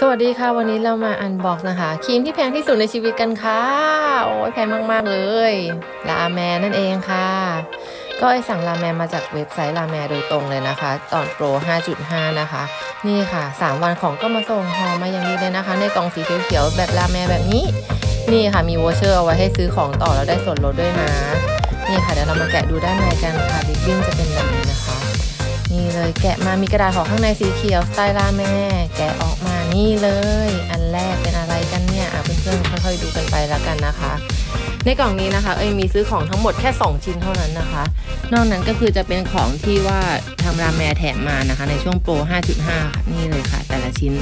สวัสดีค่ะ วันนี้เรามาอันบ็อกนะคะครีมที่แพงที่สุดในชีวิตกันค่ะ โอ้ยแพงมาก ๆ เลยลาแมนนั่นเองค่ะ ก็ไอสั่งลาแมนมาจากเว็บไซต์ลาแมโดยตรงเลยนะคะ ตอนโปร 5.5 นะคะ นี่ค่ะ 3 วันของก็มาส่งหอมมาอย่างดีเลยนะคะ ในกล่องสีเขียวๆแบบลาแมแบบนี้ นี่ค่ะมีวอเชอร์เอาไว้ให้ซื้อของต่อแล้วได้ส่วนลดด้วยนะ นี่ค่ะเดี๋ยวเรามาแกะดูด้านในกันค่ะริบบิ้นจะเป็นแบบนี้นะคะ นี่เลยแกะมามีกระดาษห่อข้างในสีเขียวสไตล์ลาแม่แกะออก นี่เลย อันแรกเป็นอะไรกันเนี่ยอะเพื่อนๆค่อยๆดูกันไปแล้วกันนะคะ ในกล่องนี้นะคะ เอ้ยมีซื้อของทั้งหมดแค่ 2 ชิ้นเท่านั้นนะคะ นอกนั้นก็คือจะเป็นของที่ว่าทางรามแมแถมมานะคะ ในช่วงโปร 5.5 ค่ะ นี่เลยค่ะ แต่ละชิ้น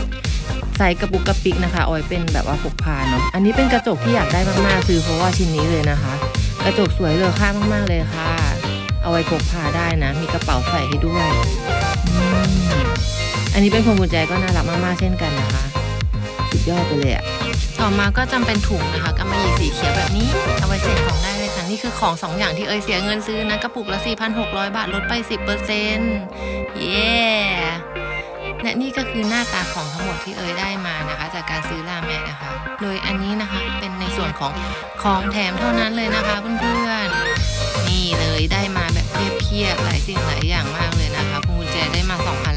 ใส่กระปุกกระปิกนะคะเอาไว้เป็นแบบว่าพกพาเนาะอันนี้เป็นกระจกที่อยากได้มากๆซื้อเพราะว่าชิ้นนี้เลยนะคะ กระจกสวยเลยค่ามากๆเลยค่ะ เอาไว้พกพาได้นะ มีกระเป๋าใส่ให้ด้วย อันนี้เป็นพวงกุญแจก็น่ารักมากๆเช่นกันนะคะ สุดยอดไปเลยอะต่อมาก็จำเป็นถุงนะคะกำมะหยี่สีเขียวแบบนี้ เอาไว้ใส่ของได้เลยค่ะ นี่คือของสองอย่างที่เอยเสียเงินซื้อนะกระปุกละ 4,600 บาทลดไป 10%เย้และนี่ก็คือหน้าตาของทั้งหมดที่เอยได้มานะคะ จากการซื้อราเมนนะคะ โดยอันนี้นะคะเป็นในส่วนของของแถมเท่านั้นเลยนะคะเพื่อนๆนี่เลยได้มาแบบเพียบๆหลายสิ่งหลายอย่างมากเลยนะคะพวงกุญแจได้มาสองอัน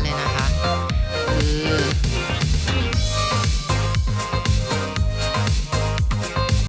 Yeah.